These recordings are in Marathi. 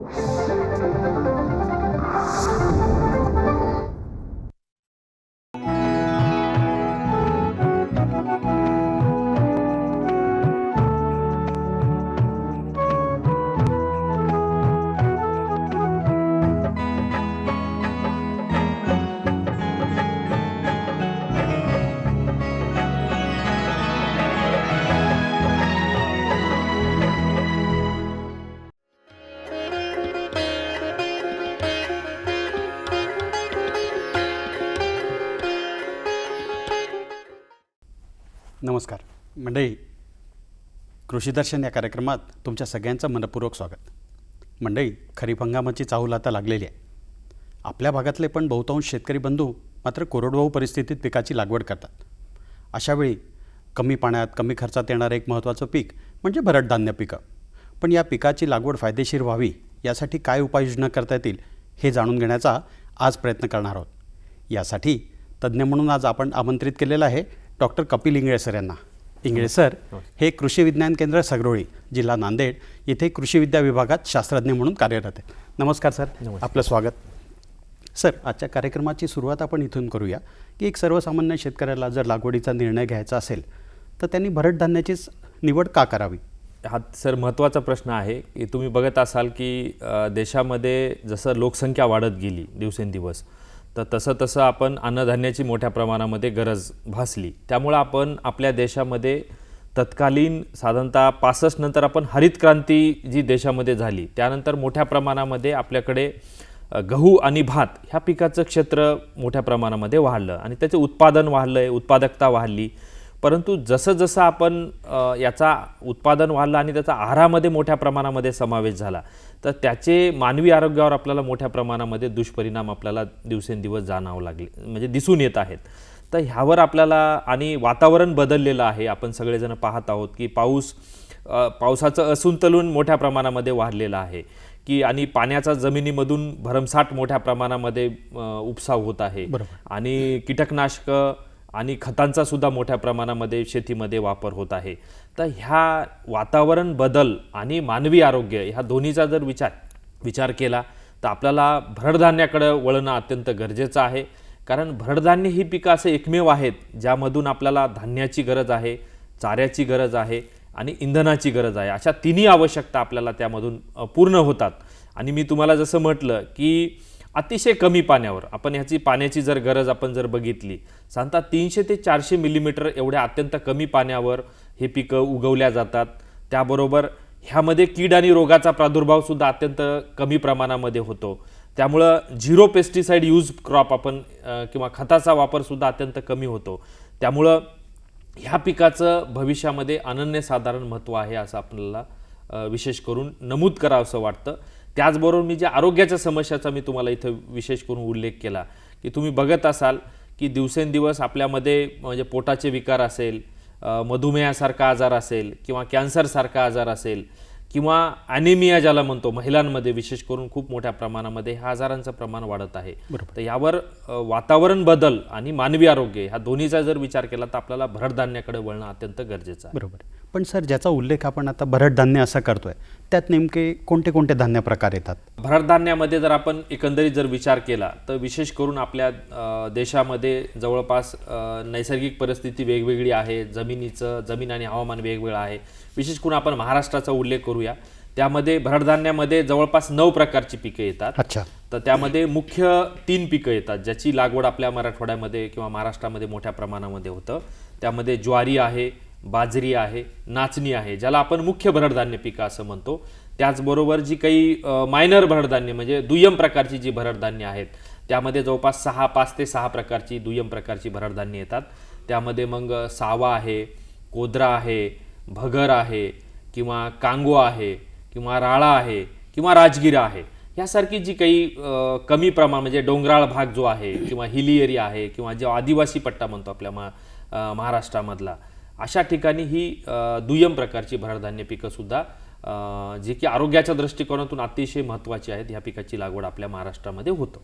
Thank you. कृषीदर्शन या कार्यक्रमात तुमच्या सगळ्यांचं मनपूर्वक स्वागत. मंडळी खरीप हंगामाची चाहूल आता लागलेली आहे. आपल्या भागातले पण बहुतांश शेतकरी बंधू मात्र कोरडवाहू परिस्थितीत पिकाची लागवड करतात. अशावेळी कमी पाण्यात कमी खर्चात येणारं एक महत्त्वाचं पीक म्हणजे भरड धान्य पिकं. पण या पिकाची लागवड फायदेशीर व्हावी यासाठी काय उपाययोजना करता येतील हे जाणून घेण्याचा आज प्रयत्न करणार आहोत. यासाठी तज्ज्ञ म्हणून आज आपण आमंत्रित केलेलं आहे डॉक्टर कपिल इंगळे सर यांना. इंगळे सर हे कृषी विज्ञान केंद्र सगरोळी जिल्हा नांदेड येथे कृषी विद्या विभागात शास्त्रज्ञ म्हणून कार्यरत आहेत नमस्कार सर. आपलं स्वागत. सर आजच्या कार्यक्रमाची सुरुवात आपण इथून करूया की एक सर्वसामान्य शेतकऱ्याला जर लागवडीचा निर्णय घ्यायचा असेल तर त्यांनी भरड धान्याचीच निवड का करावी? हा सर महत्त्वाचा प्रश्न आहे. की तुम्ही बघत असाल की देशामध्ये जसं लोकसंख्या वाढत गेली दिवसेंदिवस तर तसं तसं आपण अन्नधान्याची मोठ्या प्रमाणामध्ये गरज भासली. त्यामुळं आपण आपल्या देशामध्ये तत्कालीन साधारणतः पासष्ट नंतर आपण हरित क्रांती जी देशामध्ये झाली त्यानंतर मोठ्या प्रमाणामध्ये आपल्याकडे गहू आणि भात ह्या पिकाचं क्षेत्र मोठ्या प्रमाणामध्ये वाढलं आणि त्याचे उत्पादन वाढलं आहे उत्पादकता वाढली. परंतु जसं जसं आपण याचा उत्पादन वाढलं आणि त्याचा आहारामध्ये मोठ्या प्रमाणामध्ये समावेश झाला तर त्याचे मानवी आरोग्यावर आपल्याला मोठ्या प्रमाणामध्ये दुष्परिणाम आपल्याला दिवसेंदिवस जाणवू लागले म्हणजे दिसून येत आहेत. तर ह्यावर आपल्याला आणि वातावरण बदललेलं आहे आपण सगळेजण पाहत आहोत की पाऊस पावसाचं असंतुलन मोठ्या प्रमाणामध्ये वाढलेलं आहे की आणि पाण्याचा जमिनीमधून भरमसाठ मोठ्या प्रमाणामध्ये अ, उपसा होत आहे. आणि कीटकनाशकं आणि खतांचा सुद्धा मोठ्या प्रमाणामध्ये शेतीमध्ये वापर होत आहे. तर ह्या वातावरण बदल आणि मानवी आरोग्य ह्या दोन्हीचा जर विचार विचार केला तर आपल्याला भरडधान्याकडं वळणं अत्यंत गरजेचं आहे. कारण भरडधान्य ही पिकं असे एकमेव आहेत ज्यामधून आपल्याला धान्याची गरज आहे चाऱ्याची गरज आहे आणि इंधनाची गरज आहे. अशा तिन्ही आवश्यकता आपल्याला त्यामधून पूर्ण होतात. आणि मी तुम्हाला जसं म्हटलं की अतिशय कमी पाण्यावर. आपण ह्याची पाण्याची जर गरज आपण जर बघितली साधारणतः तीनशे ते चारशे मिलीमीटर एवढ्या अत्यंत कमी पाण्यावर हे पिकं उगवल्या जातात. त्याबरोबर ह्यामध्ये कीड आणि रोगाचा प्रादुर्भावसुद्धा अत्यंत कमी प्रमाणामध्ये होतो. त्यामुळं झिरो पेस्टिसाईड यूज क्रॉप आपण किंवा खताचा वापरसुद्धा अत्यंत कमी होतो. त्यामुळं ह्या पिकाचं भविष्यामध्ये अनन्यसाधारण महत्त्व आहे असं आपल्याला विशेष करून नमूद करावं असं वाटतं. त्याचबरोबर मी ज्या आरोग्याच्या समस्याचा मी तुम्हाला इथं विशेष करून उल्लेख केला की तुम्ही बघत असाल की दिवसेंदिवस आपल्यामध्ये म्हणजे पोटाचे विकार असेल मधुमेहासारखा आजार असेल किंवा कॅन्सरसारखा आजार असेल किंवा ॲनिमिया ज्याला म्हणतो महिलांमध्ये विशेष करून खूप मोठ्या प्रमाणामध्ये ह्या आजारांचं प्रमाण वाढत आहे. तर यावर वातावरण बदल आणि मानवी आरोग्य ह्या दोन्हीचा जर विचार केला तर आपल्याला भरडधान्याकडे वळणं अत्यंत गरजेचं आहे. बरोबर. पण सर ज्याचा उल्लेख आपण आता भरड धान्य असा करतोय त्यात नेमके कोणते कोणते धान्य प्रकार येतात? भरडधान्यामध्ये जर आपण एकंदरीत जर विचार केला तर विशेष करून आपल्या देशामध्ये जवळपास नैसर्गिक परिस्थिती वेगवेगळी आहे जमिनीचं जमीन आणि हवामान वेगवेगळं आहे. विशेष करून आपण महाराष्ट्राचा उल्लेख करूया. त्यामध्ये भरडधान्यामध्ये जवळपास नऊ प्रकारची पिकं येतात. अच्छा. तर त्यामध्ये मुख्य तीन पिकं येतात ज्याची लागवड आपल्या मराठवाड्यामध्ये किंवा महाराष्ट्रामध्ये मोठ्या प्रमाणामध्ये होतं. त्यामध्ये ज्वारी आहे बाजरी आहे नाचणी आहे ज्याला आपण मुख्य भरडधान्य पिकं असं म्हणतो. त्याचबरोबर जी काही मायनर भरडधान्य म्हणजे दुय्यम प्रकारची जी भरडधान्य आहेत त्यामध्ये जवळपास सहा पाच ते सहा प्रकारची दुय्यम प्रकारची भरडधान्य येतात. त्यामध्ये मग सावा आहे कोदरा आहे भगर आहे किंवा कांगो आहे किंवा राळा आहे किंवा राजगिरा आहे. यासारखी जी काही कमी प्रमाण म्हणजे डोंगराळ भाग जो आहे किंवा हिली एरिया आहे किंवा जो आदिवासी पट्टा म्हणतो आपल्या मा महाराष्ट्रामधला अशा ठिकाणी ही दुय्यम प्रकारची भरडधान्य पिकंसुद्धा जे जी की आरोग्याच्या दृष्टिकोनातून अतिशय महत्त्वाची आहेत ह्या पिकाची लागवड आपल्या महाराष्ट्रामध्ये होतं.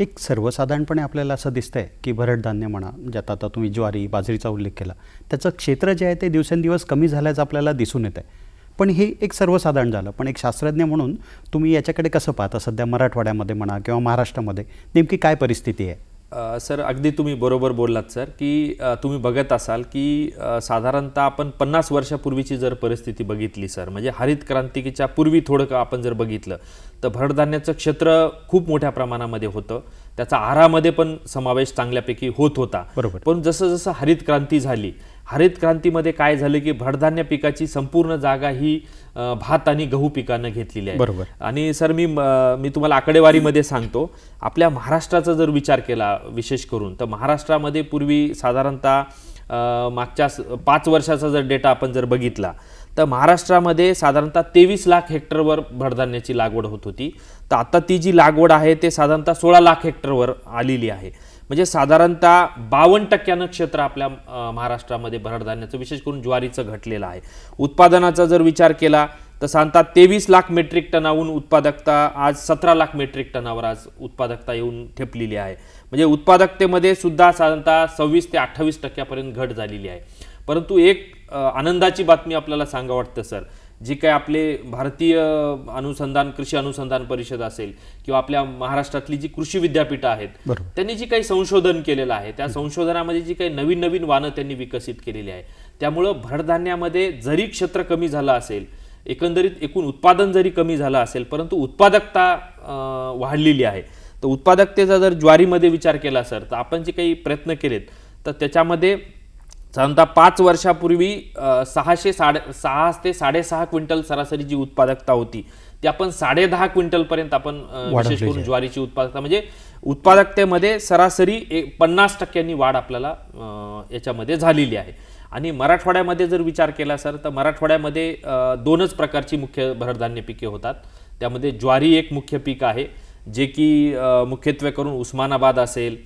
एक सर्वसाधारणपणे आपल्याला असं दिसतंय की भरडधान्य म्हणा ज्यात आता तुम्ही ज्वारी बाजरीचा उल्लेख केला त्याचं क्षेत्र जे आहे ते दिवसेंदिवस कमी झाल्याचं आपल्याला दिसून येत आहे पण हे एक सर्वसाधारण झालं. पण एक शास्त्रज्ञ म्हणून तुम्ही याच्याकडे कसं पाहता? सध्या मराठवाड्यामध्ये म्हणा किंवा महाराष्ट्रामध्ये नेमकी काय परिस्थिती आहे? सर अगदी तुम्ही बरोबर बोललात सर की तुम्ही बघत असाल की साधारणतः आपण पन्नास वर्षापूर्वीची जर परिस्थिती बघितली सर म्हणजे हरित क्रांतीच्या पूर्वी थोडं का आपण जर बघितलं तर भरधान्याचं क्षेत्र खूप मोठ्या प्रमाणामध्ये होतं त्याचा आहारामध्ये पण समावेश चांगल्यापैकी होत होता बरोबर. पण जसं जसं हरित क्रांती झाली हरित क्रांतीमध्ये काय झालं की भरधान्य पिकाची संपूर्ण जागा ही भात आणि गहू पिकानं घेतलेली आहे. बरोबर. आणि सर मी म- तुम्हाला आकडेवारीमध्ये सांगतो आपल्या महाराष्ट्राचा जर विचार केला विशेष करून तर महाराष्ट्रामध्ये पूर्वी साधारणतः मागच्या पाच वर्षाचा जर डेटा आपण जर बघितला तर महाराष्ट्रामध्ये साधारणतः तेवीस लाख हेक्टरवर भरधान्याची लागवड होत होती. तर आता ती जी लागवड आहे ते साधारणतः सोळा लाख हेक्टरवर आलेली आहे. म्हणजे साधारणतः बावन्न टक्क्यानं क्षेत्र आपल्या महाराष्ट्रामध्ये भरडधान्याचं विशेष करून ज्वारीचं घटलेलं आहे. उत्पादनाचा जर विचार केला तर साधारणतः तेवीस लाख मेट्रिक टनाहून उत्पादकता आज सतरा लाख मेट्रिक टनावर आज उत्पादकता येऊन ठेपलेली आहे. म्हणजे उत्पादकतेमध्ये सुद्धा साधारणतः सव्वीस ते अठ्ठावीस टक्क्यापर्यंत घट झालेली आहे. परंतु एक आनंदाची बातमी आपल्याला सांगा वाटतं सर. जी काय आपले भारतीय अनुसंधान कृषी अनुसंधान परिषद असेल किंवा आपल्या महाराष्ट्रातली जी कृषी विद्यापीठं आहेत. त्यांनी जी काही संशोधन केलेलं आहे त्या संशोधनामध्ये जी काही नवीन नवीन वानं त्यांनी विकसित केलेली आहे त्यामुळं भरधान्यामध्ये जरी क्षेत्र कमी झालं असेल एकंदरीत एकूण उत्पादन जरी कमी झालं असेल परंतु उत्पादकता वाढलेली आहे तर उत्पादकतेचा जर ज्वारीमध्ये विचार केला सर तर आपण जे काही प्रयत्न केलेत तर त्याच्यामध्ये साधारणतः पाच वर्षापूर्वी सहाशे साडे सहा ते साडेसहा क्विंटल सरासरी जी उत्पादकता होती ती आपण साडे दहा क्विंटलपर्यंत आपण विशेष करून. ज्वारीची उत्पादकता म्हणजे उत्पादकतेमध्ये सरासरी एक पन्नास टक्क्यांनी वाढ आपल्याला याच्यामध्ये झालेली आहे आणि मराठवाड्यामध्ये जर विचार केला सर तर मराठवाड्यामध्ये दोनच प्रकारची मुख्य भरधान्य पिके होतात त्यामध्ये ज्वारी एक मुख्य पीक आहे जे की मुख्यत्वे करून उस्मानाबाद असेल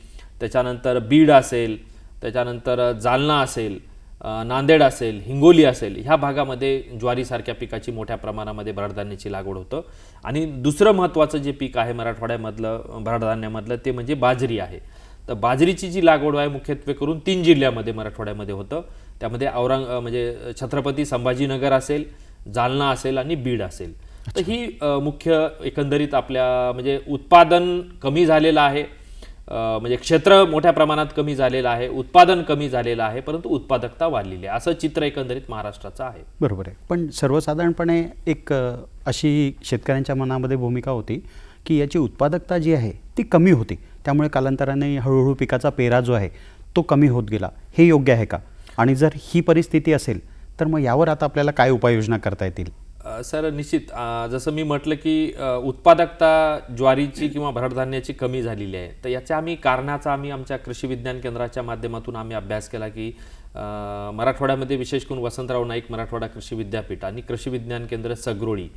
त्याच्यानंतर बीड असेल त्याच्यानंतर जालना असेल नांदेड असेल हिंगोली असेल ह्या भागामध्ये ज्वारीसारख्या पिकाची मोठ्या प्रमाणामध्ये भरडधान्याची लागवड होतं. आणि दुसरं महत्त्वाचं जे पीक आहे मराठवाड्यामधलं भरडधान्यामधलं ते म्हणजे बाजरी आहे. तर बाजरीची जी लागवड आहे मुख्यत्वे करून तीन जिल्ह्यामध्ये मराठवाड्यामध्ये होतं. त्यामध्ये औरंग म्हणजे छत्रपती संभाजीनगर असेल जालना असेल आणि बीड असेल. तर ही मुख्य एकंदरीत आपल्या म्हणजे उत्पादन कमी झालेलं आहे. म्हणजे क्षेत्र मोठ्या प्रमाणात कमी झालेलं आहे उत्पादन कमी झालेलं आहे परंतु उत्पादकता वाढलेली आहे. असं चित्र एकंदरीत महाराष्ट्राचं आहे. बरोबर आहे. पण सर्वसाधारणपणे एक अशी शेतकऱ्यांच्या मनामध्ये भूमिका होती की याची उत्पादकता जी आहे ती कमी होती. त्यामुळे कालांतराने हळूहळू पिकाचा पेरा जो आहे तो कमी होत गेला. हे योग्य आहे का? आणि जर ही परिस्थिती असेल तर मग यावर आता आपल्याला काय उपाययोजना करता येतील? सर निश्चित जसं मी म्हटलं की उत्पादकता ज्वारीची किंवा भरडधान्याची कमी झालेली आहे. तर याच्या आम्ही कारणाचा आम्ही आमच्या कृषी विज्ञान केंद्राच्या माध्यमातून आम्ही अभ्यास केला की मराठवाड्यामध्ये विशेष करून वसंतराव नाईक मराठवाडा कृषी विद्यापीठ आणि कृषी विज्ञान केंद्र सगरोळी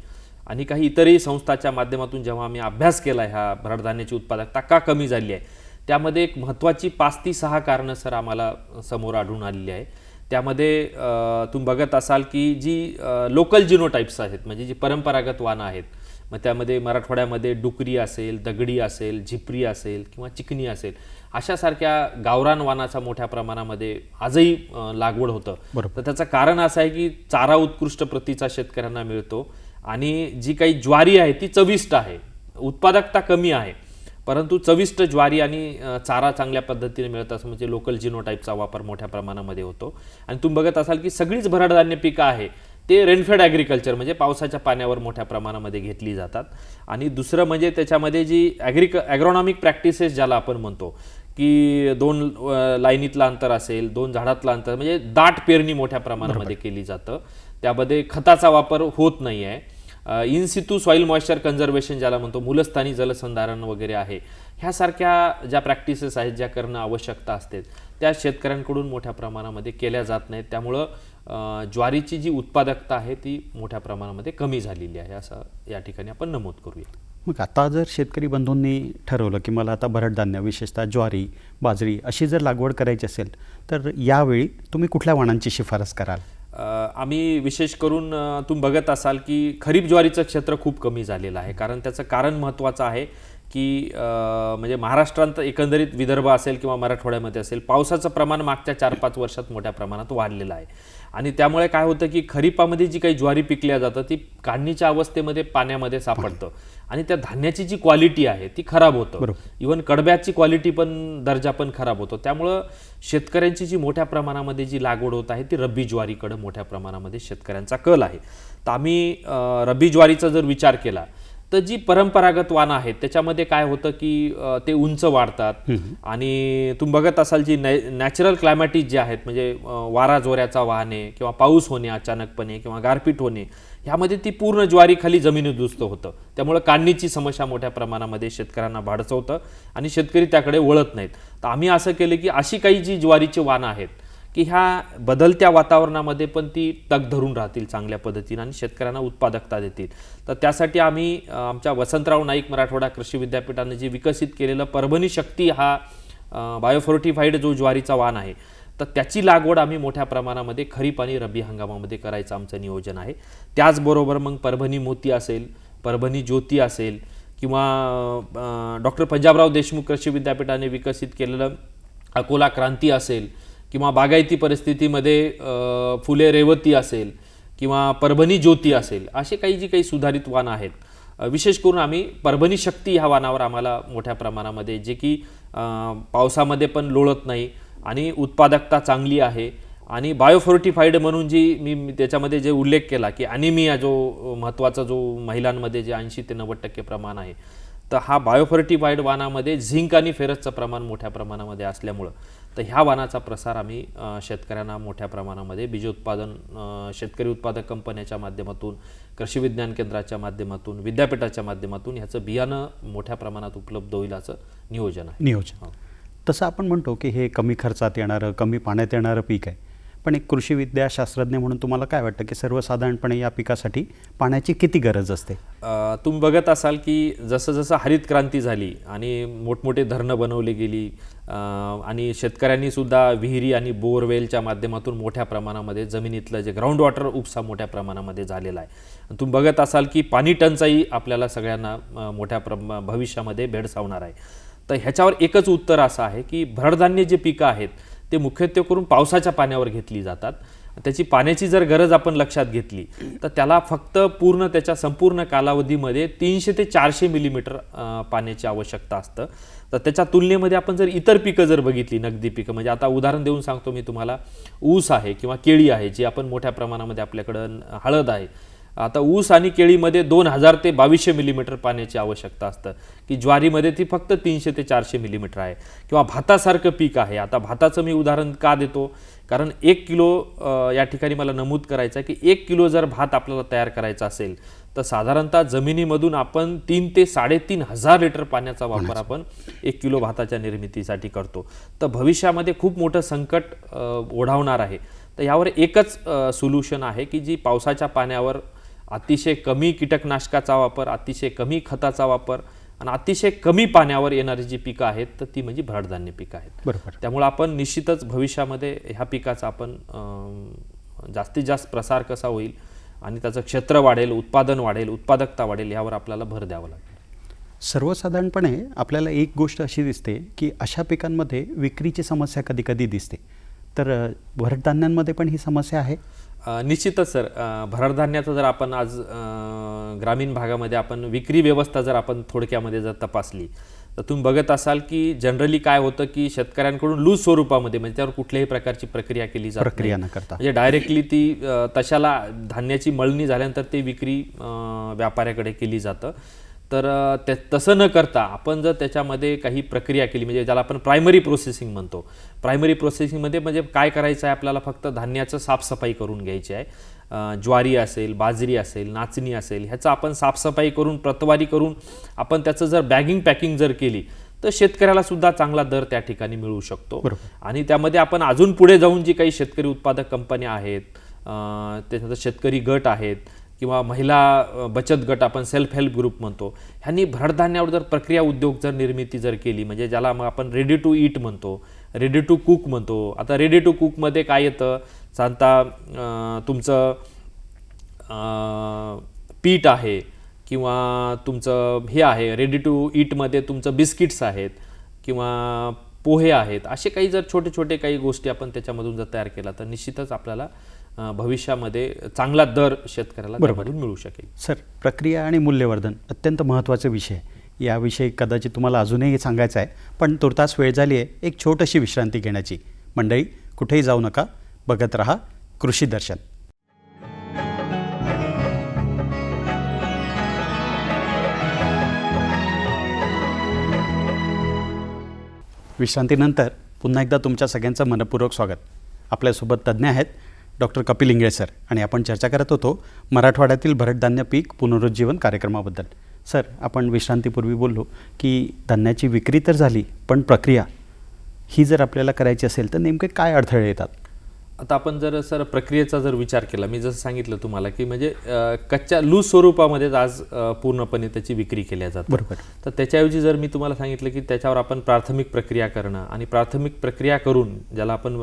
आणि काही इतरही संस्थाच्या माध्यमातून जेव्हा आम्ही अभ्यास केला ह्या भरडधान्याची उत्पादकता का कमी झाली आहे त्यामध्ये एक महत्त्वाची पाच ती सहा कारणं सर आम्हाला समोर आढळून आलेली आहे. त्यामध्ये तुम्ही बघत असाल की जी लोकल जिनोटाईप्स आहेत म्हणजे जी परंपरागत वानं आहेत मग त्यामध्ये मराठवाड्यामध्ये डुकरी असेल दगडी असेल झिपरी असेल किंवा चिकनी असेल अशासारख्या गावरान वानाचा मोठ्या प्रमाणामध्ये आजही लागवड होतं बरोबर. तर त्याचं कारण असं आहे की चारा उत्कृष्ट प्रतीचा शेतकऱ्यांना मिळतो आणि जी काही ज्वारी आहे ती चविष्ट आहे उत्पादकता कमी आहे परंतु चविष्ट ज्वारी आणि चारा चांगल्या पद्धतीने मिळत असं म्हणजे लोकल जिनोटाईपचा वापर मोठ्या प्रमाणामध्ये होतो. आणि तुम्ही बघत असाल की सगळीच भरडधान्य पिकं आहे ते रेनफेड ॲग्रिकल्चर म्हणजे पावसाच्या पाण्यावर मोठ्या प्रमाणामध्ये घेतली जातात. आणि दुसरं म्हणजे त्याच्यामध्ये जी ॲग्रिक ॲग्रॉनॉमिक प्रॅक्टिसेस ज्याला आपण म्हणतो की दोन लाईनीतलं अंतर असेल दोन झाडातलं अंतर म्हणजे दाट पेरणी मोठ्या प्रमाणामध्ये केली जातं. त्यामध्ये खताचा वापर होत नाही आहे in situ soil moisture conservation ज्याला म्हणतो मूलस्थानी जलसंधारण वगैरे आहे. ह्यासारख्या ज्या प्रॅक्टिसेस आहेत ज्या करणं आवश्यकता असते त्या शेतकऱ्यांकडून मोठ्या प्रमाणामध्ये केल्या जात नाहीत. त्यामुळं ज्वारीची जी उत्पादकता आहे ती मोठ्या प्रमाणामध्ये कमी झालेली आहे असं या ठिकाणी आपण नमूद करूया. मग आता जर शेतकरी बंधूंनी ठरवलं की मला आता भरडधान्य विशेषतः ज्वारी बाजरी अशी जर लागवड करायची असेल तर यावेळी तुम्ही कुठल्या वाणांची शिफारस कराल? आम्ही विशेष करून तुम्ही बघत असाल की खरीप ज्वारीचं क्षेत्र खूप कमी झालेलं आहे. कारण त्याचं कारण महत्त्वाचं आहे की म्हणजे महाराष्ट्रात एकंदरीत विदर्भ असेल किंवा मराठवाड्यामध्ये असेल पावसाचं प्रमाण मागच्या चार पाच वर्षात मोठ्या प्रमाणात वाढलेलं आहे. आणि त्यामुळे काय होतं की खरीपामध्ये जी काही ज्वारी पिकल्या जातं ती काढणीच्या अवस्थेमध्ये पाण्यामध्ये सापडतं. आणि त्या धान्याची जी क्वालिटी आहे ती खराब होतं. इवन कडब्याची क्वालिटी पण दर्जा पण खराब होतो. त्यामुळं शेतकऱ्यांची जी मोठ्या प्रमाणामध्ये जी लागवड होत आहे ती रब्बी ज्वारीकडे मोठ्या प्रमाणामध्ये शेतकऱ्यांचा कल आहे. तर आम्ही रब्बी ज्वारीचा जर विचार केला तर जी परंपरागत वानं आहेत त्याच्यामध्ये काय होतं की ते उंच वाढतात. आणि तुम्ही बघत असाल जी नॅ नॅचरल क्लायमॅटिक जे आहेत म्हणजे वारा जोऱ्याचा वाहने किंवा पाऊस होणे अचानकपणे किंवा गारपीट होणे ह्यामध्ये ती पूर्ण ज्वारी खाली जमिनीदुस्त होतं. त्यामुळे काढणीची समस्या मोठ्या प्रमाणामध्ये शेतकऱ्यांना भाडचवतं आणि शेतकरी त्याकडे वळत नाहीत. तर आम्ही असं केलं की अशी काही जी ज्वारीची वानं आहेत की ह्या बदलत्या वातावरणामध्ये पण ती तग धरून राहतील चांगल्या पद्धतीनं आणि शेतकऱ्यांना उत्पादकता देतील. तर त्यासाठी आम्ही आमच्या वसंतराव नाईक मराठवाडा कृषी विद्यापीठाने जे विकसित केलेलं परभणी शक्ती हा बायोफोर्टिफाईड जो ज्वारीचा वाण आहे तर त्याची लागवड आम्ही मोठ्या प्रमाणामध्ये खरीप आणि रब्बी हंगामामध्ये करायचं आमचं नियोजन आहे. त्याचबरोबर मग परभणी मोती असेल परभणी ज्योती असेल किंवा डॉक्टर पंजाबराव देशमुख कृषी विद्यापीठाने विकसित केलेलं अकोला क्रांती असेल किंवा बागायती परिस्थितीमध्ये फुले रेवती असेल किंवा परभणी ज्योती असेल असे काही जी काही सुधारित वाण आहेत. विशेष करून आम्ही परभणी शक्ती ह्या वानावर आम्हाला मोठ्या प्रमाणामध्ये जे की पावसामध्ये पण लोळत नाही आणि उत्पादकता चांगली आहे. आणि बायोफोर्टिफाईड म्हणून जी मी त्याच्यामध्ये जे उल्लेख केला की अॅनिमिया जो महत्त्वाचा जो महिलांमध्ये जे ऐंशी ते नव्वद टक्के प्रमाण आहे तर हा बायोफर्टिफाईड वाणामध्ये झिंक आणि फेरसचं प्रमाण मोठ्या प्रमाणामध्ये असल्यामुळं तर ह्या वाणाचा प्रसार आम्ही शेतकऱ्यांना मोठ्या प्रमाणामध्ये बीजोत्पादन अ, शेतकरी उत्पादक कंपन्याच्या माध्यमातून कृषी विज्ञान केंद्राच्या माध्यमातून विद्यापीठाच्या माध्यमातून ह्याचं बियाणं मोठ्या प्रमाणात उपलब्ध होईल असं नियोजन आहे. नियोजन. तसं आपण म्हणतो की हे कमी खर्चात येणारं कमी पाण्यात येणारं पीक आहे. पण एक कृषी विद्या शास्त्रज्ञ म्हणून तुम्हाला काय वाटतं की सर्वसाधारणपणे या पिकासाठी पाण्याची किती गरज असते? तुम्ही बघत असाल की जसं जसं हरित क्रांती झाली आणि मोठमोठे धरणं बनवली गेली आणि शेतकऱ्यांनी सुद्धा विहिरी आणि बोरवेलच्या माध्यमातून मोठ्या प्रमाणामध्ये जमिनीतलं जे ग्राउंड वॉटर उपसा मोठ्या प्रमाणामध्ये झालेला आहे. तुम्ही बघत असाल की पाणी टंचाई आपल्याला सगळ्यांना मोठ्या प्रमा भविष्यामध्ये भेडसावणार आहे. तर ह्याच्यावर एकच उत्तर असं आहे की भरडधान्य जे पिकं आहेत ते मुख्यत्वे करून पावसाच्या पाण्यावर घेतली जातात. त्याची पाण्याची जर गरज आपण लक्षात घेतली तर त्याला फक्त पूर्ण त्याच्या संपूर्ण कालावधीमध्ये तीनशे ते चारशे मिलीमीटर पाण्याची आवश्यकता असतं. तर त्याच्या तुलनेमध्ये आपण जर इतर पिकं जर बघितली नगदी पिकं म्हणजे आता उदाहरण देऊन सांगतो मी तुम्हाला ऊस आहे किंवा केळी आहे जी आपण मोठ्या प्रमाणामध्ये आपल्याकडं हळद आहे. आता ऊस आणि केळीमध्ये दोन हजार ते बावीसशे मिलीमीटर पाण्याची आवश्यकता असतं. की ज्वारीमध्ये ती फक्त तीनशे ते चारशे मिलीमीटर आहे. किंवा भातासारखं पीक आहे. आता भाताचं मी उदाहरण का देतो? कारण एक किलो या ठिकाणी मला नमूद करायचं आहे की एक किलो जर भात आपल्याला तयार करायचा असेल तर साधारणतः जमिनीमधून आपण तीन ते साडेतीन हजार लिटर पाण्याचा वापर आपण एक किलो भाताच्या निर्मितीसाठी करतो. तर भविष्यामध्ये खूप मोठं संकट ओढावणार आहे. तर यावर एकच सोल्युशन आहे की जी पावसाच्या पाण्यावर अतिशय कमी कीटकनाशकाचा वापर अतिशय कमी खताचा वापर आणि अतिशय कमी पाण्यावर येणारी जी पिकं आहेत तर ती म्हणजे भरडधान्य पिकं आहेत. बरोबर. त्यामुळे आपण निश्चितच भविष्यामध्ये ह्या पिकाचा आपण जास्तीत जास्त प्रसार कसा होईल आणि त्याचं क्षेत्र वाढेल उत्पादन वाढेल उत्पादकता वाढेल यावर आपल्याला भर द्यावा लागेल. सर्वसाधारणपणे आपल्याला एक गोष्ट अशी दिसते की अशा पिकांमध्ये विक्रीची समस्या कधी कधी दिसते. तर भरडधान्यांमध्ये पण ही समस्या आहे? निश्चितच सर. भरडधान्याचं जर आपण आज ग्रामीण भागामध्ये आपण विक्री व्यवस्था जर आपण थोडक्यामध्ये जर तपासली तर तुम्ही बघत असाल की जनरली काय होतं की शेतकऱ्यांकडून लूज स्वरूपामध्ये म्हणजे त्यावर कुठल्याही प्रकारची प्रक्रिया केली जात. प्रक्रिया न करता. म्हणजे डायरेक्टली ती तशाला धान्याची मळणी झाल्यानंतर ते विक्री व्यापाऱ्याकडे केली जातं. तर ते तसं न करता आपण जर त्याच्यामध्ये काही प्रक्रिया केली म्हणजे ज्याला आपण प्रायमरी प्रोसेसिंग म्हणतो. प्रायमरी प्रोसेसिंगमध्ये म्हणजे काय करायचं आहे आपल्याला फक्त धान्याचं साफसफाई करून घ्यायची आहे. ज्वारी असेल बाजरी असेल नाचणी असेल ह्याचं आपण साफसफाई करून प्रतवारी करून आपण त्याचं जर बॅगिंग पॅकिंग जर केली तर शेतकऱ्याला सुद्धा चांगला दर त्या ठिकाणी मिळू शकतो. आणि त्यामध्ये आपण अजून पुढे जाऊन जी काही शेतकरी उत्पादक कंपन्या आहेत त्याच्यानंतर शेतकरी गट आहेत किंवा महिला बचत गट आपण सेल्फ हेल्प ग्रुप म्हणतो. ह्यांनी भरडधान्यावर जर प्रक्रिया उद्योग जर निर्मिती जर केली म्हणजे ज्याला मग आपण रेडी टू ईट म्हणतो रेडी टू कुक म्हणतो. आता रेडी टू कुकमध्ये काय येतं? सांगता तुमचं पीठ आहे किंवा तुमचं हे आहे रेडी टू ईटमध्ये तुमचं बिस्किट्स आहेत किंवा पोहे आहेत. असे काही जर छोटे छोटे काही गोष्टी आपण त्याच्यामधून जर तयार केला तर निश्चितच आपल्याला भविष्यामध्ये चांगला दर शेतकऱ्याला त्यामधून मिळू शकेल. सर प्रक्रिया आणि मूल्यवर्धन अत्यंत महत्त्वाचा विषय याविषयी कदाचित तुम्हाला अजूनही सांगायचं आहे पण तुर्तास वेळ झाली आहे एक छोटीशी विश्रांती घेण्याची. मंडळी कुठेही जाऊ नका. बघत रहा कृषी दर्शन. विश्रांतीनंतर पुन्हा एकदा तुमच्या सगळ्यांचं मनपूर्वक स्वागत. आपल्यासोबत तज्ज्ञ आहेत डॉक्टर कपिल इंगळे सर. आणि आपण चर्चा करत होतो मराठवाड्यातील भरडधान्य पीक पुनरुज्जीवन कार्यक्रमाबद्दल. सर आपण विश्रांतीपूर्वी बोललो की धान्याची विक्री तर झाली पण प्रक्रिया ही जर आपल्याला करायची असेल तर नेमके काय अडथळे येतात? आता आपण जर सर प्रक्रियेचा जर विचार केला मी जसं सांगितलं तुम्हाला की म्हणजे कच्च्या लूज स्वरूपामध्येच आज पूर्णपणे त्याची विक्री केल्या जाते बरोबर. तर त्याच्याऐवजी जर मी तुम्हाला सांगितलं की त्याच्यावर आपण प्राथमिक प्रक्रिया करणं आणि प्राथमिक प्रक्रिया करून ज्याला आपण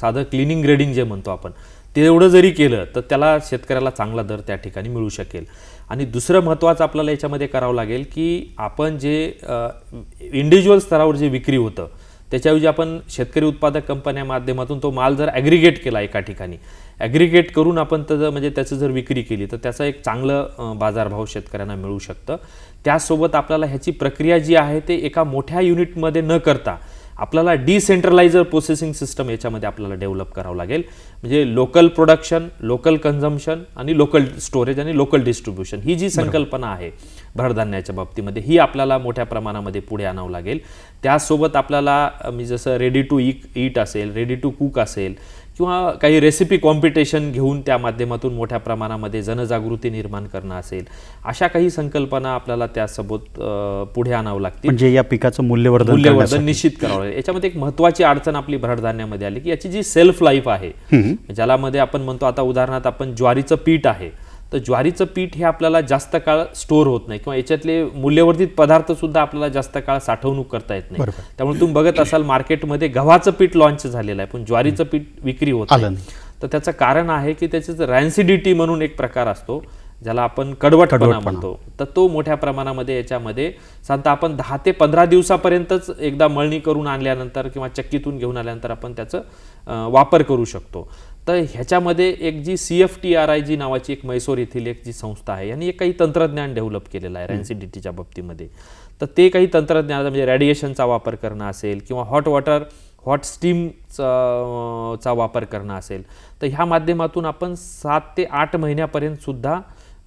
साधं क्लिनिंग ग्रेडिंग जे म्हणतो आपण ते एवढं जरी केलं तर त्याला शेतकऱ्याला चांगला दर त्या ठिकाणी मिळू शकेल. आणि दुसरं महत्त्वाचं आपल्याला याच्यामध्ये करावं लागेल की आपण जे इंडिव्हिज्युअल स्तरावर जे विक्री होतं त्याच्याऐवजी आपण शेतकरी उत्पादक कंपन्या माध्यमातून तो माल जर ॲग्रिगेट केला एका ठिकाणी ॲग्रिगेट करून आपण त्याचं म्हणजे त्याचं जर विक्री केली तर त्याचा एक चांगलं बाजारभाव शेतकऱ्यांना मिळू शकतं. त्यासोबत आपल्याला ह्याची प्रक्रिया जी आहे ते एका मोठ्या युनिटमध्ये न करता आपल्याला डिसेंट्रलायझर प्रोसेसिंग सिस्टम याच्यामध्ये आपल्याला डेव्हलप करावं लागेल. म्हणजे लोकल प्रोडक्शन लोकल कन्झम्शन आणि लोकल स्टोरेज आणि लोकल डिस्ट्रीब्युशन ही जी संकल्पना आहे भरधान्याच्या बाबतीमध्ये ही आपल्याला मोठ्या प्रमाणामध्ये पुढे आणावं लागेल. त्यासोबत आपल्याला मी जसं रेडी टू इक ईट असेल रेडी टू कुक असेल किंवा काही रेसिपी कॉम्पिटिशन घेऊन त्या माध्यमातून मोठ्या प्रमाणामध्ये जनजागृती निर्माण करणं असेल अशा काही संकल्पना आपल्याला त्यासोबत पुढे आणावं लागतील. म्हणजे या पिकाचं मूल्यवर्धन मूल्यवर्धन. निश्चित करावं लागेल. याच्यामध्ये एक महत्वाची अडचण आपली भरडधान्यामध्ये आली की याची जी सेल्फ लाईफ आहे ज्याला मध्ये आपण म्हणतो आता उदाहरणार्थ आपण ज्वारीचं पीठ आहे तर ज्वारीचं पीठ हे आपल्याला जास्त काळ स्टोअर होत नाही किंवा याच्यातले मूल्यवर्धित पदार्थ सुद्धा आपल्याला जास्त काळ साठवणूक करता येत नाही. त्यामुळे तुम्ही बघत असाल मार्केटमध्ये गव्हाचं पीठ लॉन्च झालेलं आहे पण ज्वारीचं पीठ विक्री होत नाही. तर त्याचं कारण आहे की त्याचं रॅन्सिडिटी म्हणून एक प्रकार असतो ज्याला आपण कडवटपणा. म्हणतो. तर तो मोठ्या प्रमाणामध्ये याच्यामध्ये साधारणतः आपण दहा ते पंधरा दिवसापर्यंतच एकदा मळणी करून आणल्यानंतर किंवा चक्कीतून घेऊन आल्यानंतर आपण त्याचं वापर करू शकतो. तर ह्याच्यामध्ये एक G C F T R I G नावाची एक मैसूर येथील एक जी संस्था आहे यांनी एक काही तंत्रज्ञान डेव्हलप केलेलं आहे रॅन्सिडिटीच्या बाबतीमध्ये. तर ते काही तंत्रज्ञान म्हणजे रेडिएशनचा वापर करणं असेल किंवा हॉट वॉटर हॉट स्टीमचा चा वापर करणं असेल तर ह्या माध्यमातून आपण सात ते आठ महिन्यापर्यंत सुद्धा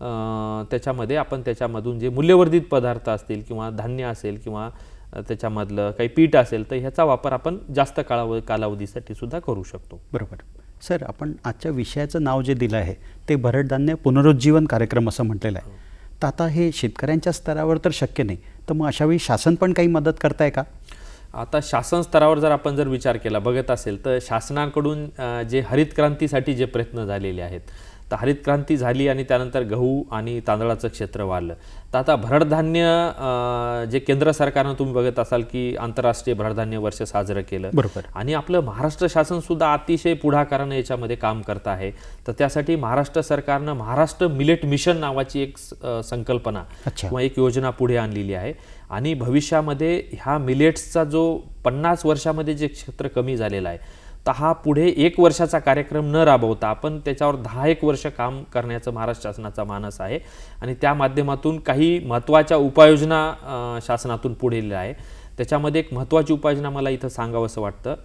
अं, त्याच्यामध्ये आपण त्याच्यामधून जे मूल्यवर्धित पदार्थ असतील किंवा धान्य असेल किंवा त्याच्यामधलं काही पीठ असेल तर ह्याचा वापर आपण जास्त काळाव कालावधीसाठी सुद्धा करू शकतो. बरोबर. सर आपण आजच्या विषयाचं नाव जे दिलं आहे ते भरडधान्य पुनरुज्जीवन कार्यक्रम असं म्हटलेलं आहे. तर आता हे शेतकऱ्यांच्या स्तरावर तर शक्य नाही तर मग अशावेळी शासन पण काही मदत करताय का? आता शासन स्तरावर जर आपण जर विचार केला बघत असेल तर शासनाकडून जे हरित क्रांतीसाठी जे प्रयत्न झालेले आहेत तर हरित क्रांती झाली आणि त्यानंतर गहू आणि तांदळाचं क्षेत्र वाढलं. तर आता भरडधान्य जे केंद्र सरकारनं तुम्ही बघत असाल की आंतरराष्ट्रीय भरडधान्य वर्ष साजरं केलं. बरोबर. आणि आपलं महाराष्ट्र शासन सुद्धा अतिशय पुढाकारानं याच्यामध्ये काम करत आहे. तर त्यासाठी महाराष्ट्र सरकारनं महाराष्ट्र मिलेट मिशन नावाची एक संकल्पना किंवा एक योजना पुढे आणलेली आहे. आणि भविष्यामध्ये ह्या मिलेट्सचा जो पन्नास वर्षामध्ये जे क्षेत्र कमी झालेला आहे तर हा पुढे एक वर्षाचा कार्यक्रम न राबवता आपण त्याच्यावर दहा एक वर्ष काम करण्याचं महाराष्ट्र शासनाचा मानस आहे. आणि त्या माध्यमातून काही महत्त्वाच्या उपाययोजना शासनातून पुढे आहे त्याच्यामध्ये एक महत्त्वाची उपाययोजना मला इथं सांगावंसं वाटतं.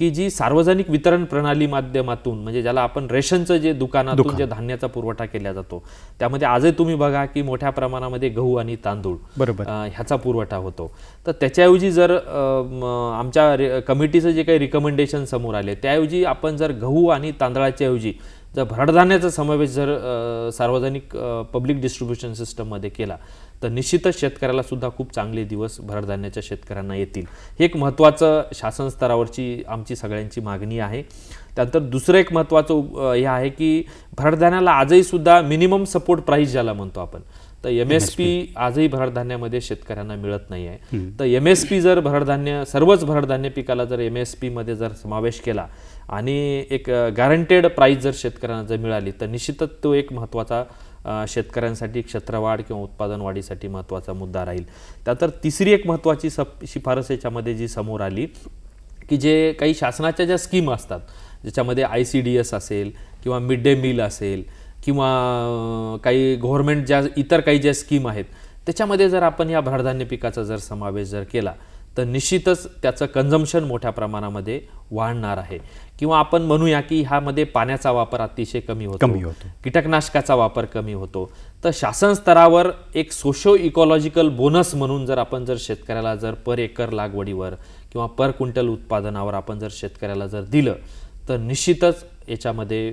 की जी सार्वजनिक वितरण प्रणाली माध्यमातून म्हणजे ज्याला आपण रेशनचं जे दुकानातून जे धान्याचा पुरवठा केला जातो त्यामध्ये आजही तुम्ही बघा की मोठ्या प्रमाणामध्ये गहू आणि तांदूळ बरोबर. ह्याचा पुरवठा होतो. तर त्याच्याऐवजी जर आमच्या कमिटीचं जे काही रिकमेंडेशन समोर आले त्याऐवजी आपण जर गहू आणि तांदळाच्या ऐवजी जर भरडधान्याचा समावेश जर सार्वजनिक पब्लिक डिस्ट्रीब्युशन सिस्टममध्ये केला तर निश्चितच शेतकऱ्याला सुद्धा खूप चांगले दिवस भरडधान्याच्या शेतकऱ्यांना येतील. हे एक महत्त्वाचं शासन स्तरावरची आमची सगळ्यांची मागणी आहे. त्यानंतर दुसरं एक महत्त्वाचं हे आहे की भरडधान्याला आजही सुद्धा मिनिमम सपोर्ट प्राईस ज्याला म्हणतो आपण. तर एम एस पी आजही भरड धान्यामध्ये शेतकऱ्यांना मिळत नाही आहे. तर एम एस पी जर भरड धान्य सर्वच भरड धान्य पिकाला जर एम एस पीमध्ये जर समावेश केला आणि एक गॅरंटेड प्राईस जर शेतकऱ्यांना जर मिळाली तर निश्चितच तो एक महत्त्वाचा शेतकऱ्यांसाठी क्षेत्रवाढ किंवा उत्पादन वाढीसाठी महत्त्वाचा मुद्दा राहील. त्यानंतर तिसरी एक महत्त्वाची सप शिफारस याच्यामध्ये जी समोर आली की जे काही शासनाच्या ज्या स्कीम असतात ज्याच्यामध्ये आय सी डी एस असेल किंवा मिड डे मील असेल किंवा काही गव्हर्मेंट ज्या इतर काही ज्या स्कीम आहेत त्याच्यामध्ये जर आपण या भरधान्य पिकाचा जर समावेश जर केला तर निश्चितच त्याचं कन्झम्पशन मोठ्या प्रमाणामध्ये वाढणार आहे. किंवा आपण म्हणूया की ह्यामध्ये पाण्याचा वापर अतिशय कमी होतो. कमी होतो. कीटकनाशकाचा वापर कमी होतो. तर शासन स्तरावर एक सोशो इकॉलॉजिकल बोनस म्हणून जर आपण जर शेतकऱ्याला जर पर एकर लागवडीवर किंवा पर क्विंटल उत्पादनावर आपण जर शेतकऱ्याला जर दिलं तर निश्चितच याच्यामध्ये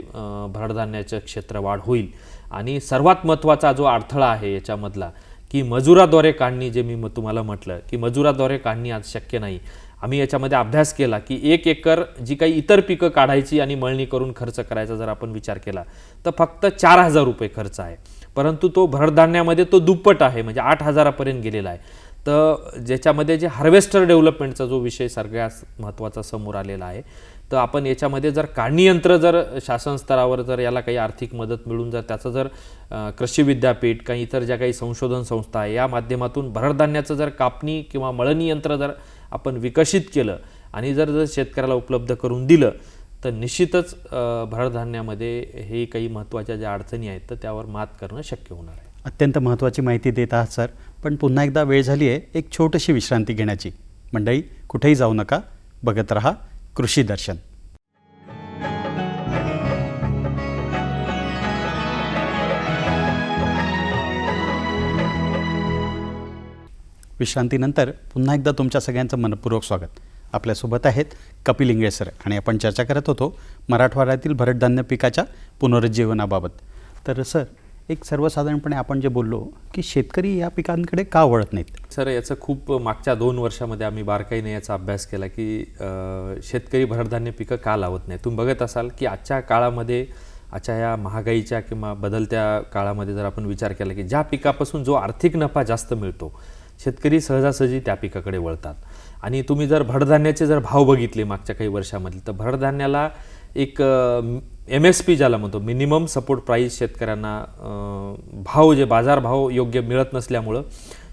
भरडधान्याचं क्षेत्र वाढ होईल. आणि सर्वात महत्त्वाचा जो अडथळा आहे याच्यामधला की मजुराद्वारे काढणी जे मी तुम्हाला म्हटलं की मजुराद्वारे काढणी आज शक्य नाही. आम्ही याच्यामध्ये अभ्यास केला की एक एकर जी काही इतर पिकं काढायची आणि मळणी करून खर्च करायचा जर आपण विचार केला तर फक्त चार हजार रुपये खर्च आहे. परंतु तो भरधान्यामध्ये तो दुप्पट आहे म्हणजे आठ हजारापर्यंत गेलेला आहे. तर ज्याच्यामध्ये जे हार्वेस्टर डेव्हलपमेंटचा जो विषय सगळ्यात महत्त्वाचा समोर आलेला आहे तर आपण याच्यामध्ये जर काढणी यंत्र जर शासन स्तरावर जर याला काही आर्थिक मदत मिळून जर त्याचं जर कृषी विद्यापीठ काही इतर ज्या काही संशोधन संस्था आहे या माध्यमातून भरडधान्याचं जर कापणी किंवा मळणी यंत्र जर आपण विकसित केलं आणि जर जर शेतकऱ्याला उपलब्ध करून दिलं तर निश्चितच भरडधान्यामध्ये हे काही महत्त्वाच्या ज्या अडचणी आहेत तर त्यावर मात करणं शक्य होणार आहे. अत्यंत महत्त्वाची माहिती देत आहात सर. पण पुन्हा एकदा वेळ झाली आहे एक छोटीशी विश्रांती घेण्याची. मंडळी कुठेही जाऊ नका बघत रहा. कृषी दर्शन. विश्रांतीनंतर पुन्हा एकदा तुमच्या सगळ्यांचं मनपूर्वक स्वागत. आपल्यासोबत आहेत कपिल इंगळे सर आणि आपण चर्चा करत होतो मराठवाड्यातील भरडधान्य पिकाच्या पुनरुज्जीवनाबाबत. तर सर एक सर्वसाधारणपणे आपण जे बोललो की शेतकरी या पिकांकडे का वळत नाहीत? सर याचं खूप मागच्या दोन वर्षामध्ये आम्ही बारकाईने याचा अभ्यास केला की शेतकरी भरडधान्य पिकं का लावत नाही तुम्ही बघत असाल की आजच्या काळामध्ये आजच्या या महागाईच्या किंवा बदलत्या काळामध्ये जर आपण विचार केला की ज्या पिकापासून जो आर्थिक नफा जास्त मिळतो शेतकरी सहजासहजी त्या पिकाकडे वळतात. आणि तुम्ही जर भडधान्याचे जर भाव बघितले मागच्या काही वर्षामधले तर भडधान्याला एक एम एस पी ज्याला म्हणतो मिनिमम सपोर्ट प्राईस शेतकऱ्यांना भाव जे बाजारभाव योग्य मिळत नसल्यामुळं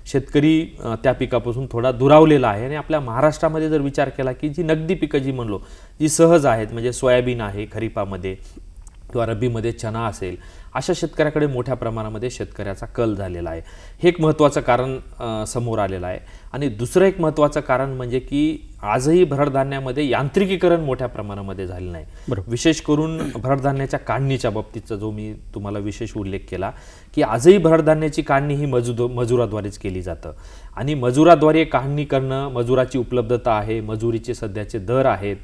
शेतकरी त्या पिकापासून थोडा दुरावलेला आहे. आणि आपल्या महाराष्ट्रामध्ये जर विचार केला की जी नगदी पिकं जी म्हणलो जी सहज आहेत म्हणजे सोयाबीन आहे खरीपामध्ये किंवा रब्बीमध्ये चना असेल अशा शेतकऱ्याकडे मोठ्या प्रमाणामध्ये शेतकऱ्याचा कल झालेला आहे. हे एक महत्त्वाचं कारण समोर आलेलं आहे. आणि दुसरं एक महत्त्वाचं कारण म्हणजे की आजही भरडधान्यामध्ये यांत्रिकीकरण मोठ्या प्रमाणामध्ये झालेलं नाही. विशेष करून भरडधान्याच्या काढणीच्या बाबतीतचा जो मी तुम्हाला विशेष उल्लेख केला की आजही भरडधान्याची काढणी ही मजूर मजुराद्वारेच केली जातं. आणि मजुराद्वारे काढणी करणं मजुराची उपलब्धता आहे मजुरीचे सध्याचे दर आहेत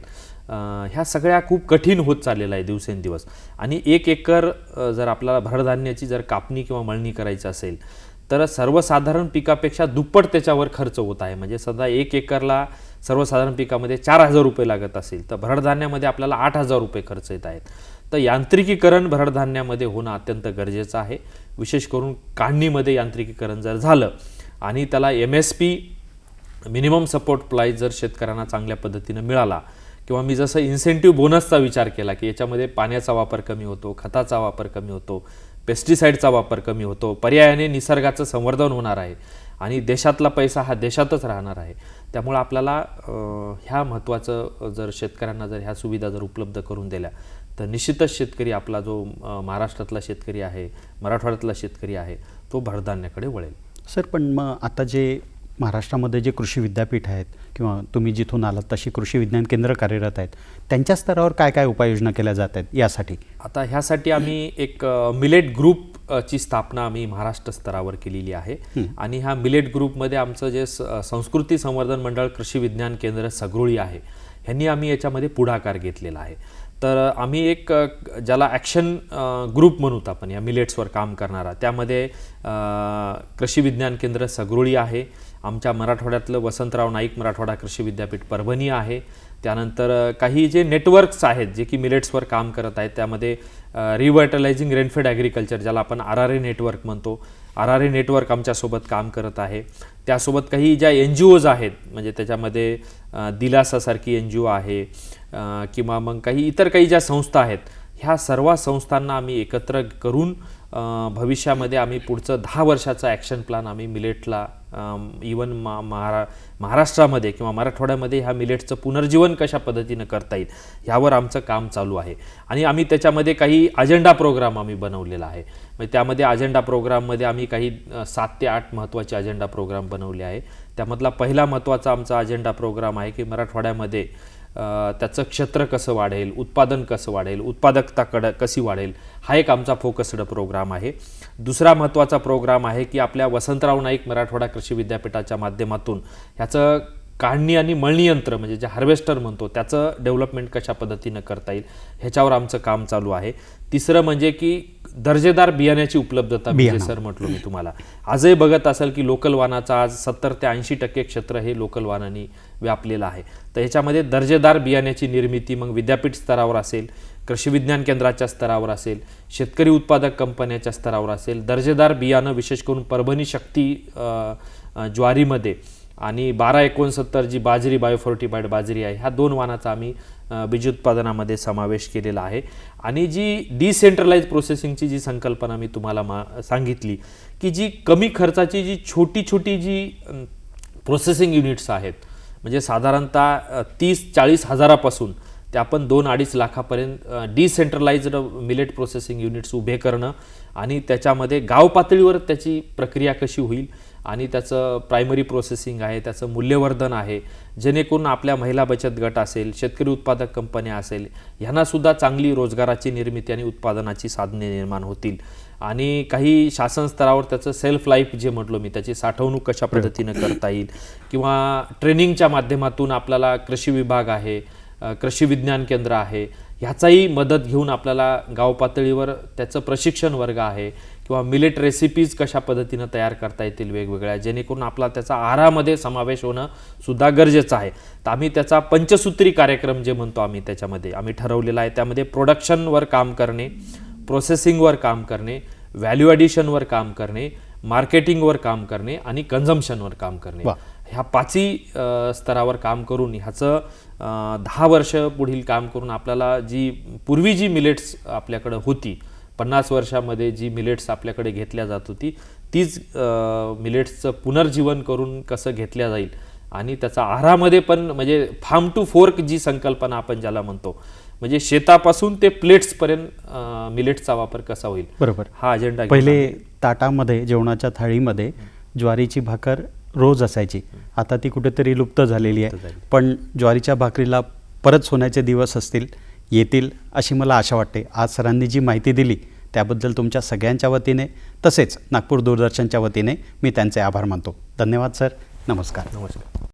ह्या सगळ्या खूप कठीण होत चाललेल्या आहे दिवसेंदिवस. आणि एक एकर जर आपल्याला भरधान्याची जर कापणी किंवा मळणी करायची असेल तर सर्वसाधारण पिकापेक्षा दुप्पट त्याच्यावर खर्च होत आहे. म्हणजे सध्या एक एकरला सर्वसाधारण पिकामध्ये चार हजार रुपये लागत असेल तर भरडधान्यामध्ये आपल्याला आठ हजार रुपये खर्च येत आहेत. तर यांत्रिकीकरण भरडधान्यामध्ये होणं अत्यंत गरजेचं आहे. विशेष करून काढणीमध्ये यांत्रिकीकरण जर झालं आणि त्याला M S P minimum support price जर शेतकऱ्यांना चांगल्या पद्धतीनं मिळाला किंवा मी जसं इन्सेंटिव्ह बोनसचा विचार केला की याच्यामध्ये पाण्याचा वापर कमी होतो खताचा वापर कमी होतो पेस्टिसाईडचा वापर कमी होतो पर्यायाने निसर्गाचं संवर्धन होणार आहे आणि देशातला पैसा हा देशातच राहणार आहे. त्यामुळं आपल्याला ह्या महत्त्वाचं जर शेतकऱ्यांना जर ह्या सुविधा जर उपलब्ध करून दिल्या तर निश्चितच शेतकरी आपला जो महाराष्ट्रातला शेतकरी आहे मराठवाड्यातला शेतकरी आहे तो भरधान्याकडे वळेल. सर पण मग आता जे महाराष्ट्रामध्ये जे कृषी विद्यापीठ आहेत किंवा तुम्ही जिथून आलात तशी कृषी विज्ञान केंद्र कार्यरत आहेत त्यांच्या स्तरावर काय काय उपाययोजना केल्या जात आहेत यासाठी? आता ह्यासाठी आम्ही एक मिलेट ग्रुप ची स्थापना आम्ही महाराष्ट्र स्तरावर केलेली आहे. आणि ह्या मिलेट ग्रुपमध्ये आमचं जे संस्कृती संवर्धन मंडळ कृषी विज्ञान केंद्र सगरुळी आहे ह्यांनी आम्ही याच्यामध्ये पुढाकार घेतलेला आहे. तर आम्ही एक ज्याला ॲक्शन ग्रुप म्हणूत आपण या मिलेट्सवर काम करणारा त्यामध्ये कृषी विज्ञान केंद्र सगरुळी आहे आमच्या मराठवाड्यातलं वसंतराव नाईक मराठवाडा कृषी विद्यापीठ परभणी आहे. त्यानंतर काही जे नेटवर्क्स आहेत जे की मिलेट्सवर काम करत आहेत त्यामध्ये रिव्हर्टलायझिंग रेनफेड ॲग्रिकल्चर ज्याला आपण आर आर ए नेटवर्क म्हणतो. आर आर ए नेटवर्क आमच्यासोबत काम करत आहे. त्यासोबत काही ज्या एन जी ओज आहेत म्हणजे त्याच्यामध्ये दिलासासारखी एन जी ओ आहे किंवा मग काही इतर काही ज्या संस्था आहेत ह्या सर्व संस्थांना आम्ही एकत्र करून भविष्यामध्ये आम्ही पुढचं दहा वर्षाचा ॲक्शन प्लॅन आम्ही मिलेटला इवन मा महारा महाराष्ट्रामध्ये किंवा मराठवाड्यामध्ये ह्या मिलेटचं पुनर्जीवन कशा पद्धतीनं करता येईल ह्यावर आमचं काम चालू आहे. आणि आम्ही त्याच्यामध्ये काही अजेंडा प्रोग्राम आम्ही बनवलेला आहे. म्हणजे त्यामध्ये अजेंडा प्रोग्राममध्ये आम्ही काही सात ते आठ महत्त्वाचे अजेंडा प्रोग्राम बनवले आहे. त्यामधला पहिला महत्त्वाचा आमचा अजेंडा प्रोग्राम आहे की मराठवाड्यामध्ये त्याचं क्षेत्र कसं वाढेल उत्पादन कसं वाढेल उत्पादकता कड कशी वाढेल हा एक आमचा फोकस्ड प्रोग्राम आहे. दुसरा महत्त्वाचा प्रोग्राम आहे की आपल्या वसंतराव नाईक मराठवाडा कृषी विद्यापीठाच्या माध्यमातून ह्याचं काढणी आणि मळणी यंत्र म्हणजे जे हार्वेस्टर म्हणतो त्याचं डेव्हलपमेंट कशा पद्धतीनं करता येईल ह्याच्यावर आमचं काम चालू आहे. तिसरं म्हणजे की दर्जेदार बियाण्याची उपलब्धता म्हणजे. सर म्हटलो मी तुम्हाला आजही बघत असाल की लोकल वाहनाचं आज सत्तर ते ऐंशी टक्के क्षेत्र हे लोकल वाहनांनी व्यापलेलं आहे तर ह्याच्यामध्ये दर्जेदार बियाण्याची निर्मिती मग विद्यापीठ स्तरावर असेल कृषी विज्ञान केंद्राच्या स्तरावर असेल शेतकरी उत्पादक कंपन्याच्या स्तरावर असेल दर्जेदार बियाणं विशेष करून परभणी शक्ती ज्वारीमध्ये आणि बारा एकोणसत्तर जी बाजरी बायोफोर्टिफाईड बाजरी आहे ह्या दोन वाहनाचा आम्ही बीज उत्पादनामध्ये समावेश केलेला आहे. आणि जी डिसेंट्रलाइज प्रोसेसिंगची जी संकल्पना मी तुम्हाला मा सांगितली की जी कमी खर्चाची जी छोटी छोटी जी प्रोसेसिंग युनिट्स आहेत म्हणजे साधारणतः तीस चाळीस हजारापासून ते आपण दोन अडीच लाखापर्यंत डिसेंट्रलाइज्ड मिलेट प्रोसेसिंग युनिट्स उभे करणं आणि त्याच्यामध्ये गाव पातळीवर त्याची प्रक्रिया कशी होईल आणि त्याचं प्रायमरी प्रोसेसिंग आहे त्याचं मूल्यवर्धन आहे. जेणेकरून आपल्या महिला बचत गट असेल शेतकरी उत्पादक कंपन्या असेल ह्यांनासुद्धा चांगली रोजगाराची निर्मिती आणि उत्पादनाची साधने निर्माण होतील. आणि काही शासन स्तरावर त्याचं सेल्फ लाईफ जे म्हटलो मी त्याची साठवणूक कशा पद्धतीनं करता येईल? किंवा ट्रेनिंगच्या माध्यमातून आपल्याला कृषी विभाग आहे कृषी विज्ञान केंद्र आहे ह्याचाही मदत घेऊन आपल्याला गाव पातळीवर त्याचं प्रशिक्षण वर्ग आहे किंवा मिलेट रेसिपीज कशा पद्धतीनं तयार करता येतील वेगवेगळ्या जेणेकरून आपला त्याचा आहारामध्ये समावेश होणं सुद्धा गरजेचं आहे. तर आम्ही त्याचा पंचसूत्री कार्यक्रम जे म्हणतो आम्ही त्याच्यामध्ये आम्ही ठरवलेला आहे. त्यामध्ये प्रोडक्शनवर काम करणे प्रोसेसिंगवर काम करणे व्हॅल्यू ॲडिशनवर काम करणे मार्केटिंगवर काम करणे आणि कन्झम्पशनवर काम करणे. ह्या पाचही स्तरावर काम करून ह्याचं दहा वर्ष पुढील काम करून आपल्याला जी पूर्वी जी मिलेट्स आपल्याकडं होती पन्नास वर्षामध्ये जी मिलेट्स आपल्याकडे घेतल्या जात होती तीच मिलेट्सचं पुनर्जीवन करून कसं घेतल्या जाईल आणि त्याचा आहारामध्ये पण म्हणजे फार्म टू फोर्क जी संकल्पना आपण ज्याला म्हणतो म्हणजे शेतापासून ते प्लेट्सपर्यंत मिलेट्सचा वापर कसा होईल? बरोबर. हा अजेंडा पहिले ताटामध्ये जेवणाच्या थाळीमध्ये ज्वारीची भाकर रोज असायची. आता ती कुठेतरी लुप्त झालेली आहे. पण ज्वारीच्या भाकरीला परत सोन्याचे दिवस असतील येतील अशी मला आशा वाटते. आज सरांनी जी माहिती दिली त्याबद्दल तुमच्या सगळ्यांच्या वतीने तसेच नागपूर दूरदर्शनच्या वतीने मी त्यांचे आभार मानतो. धन्यवाद सर. नमस्कार. नमस्कार.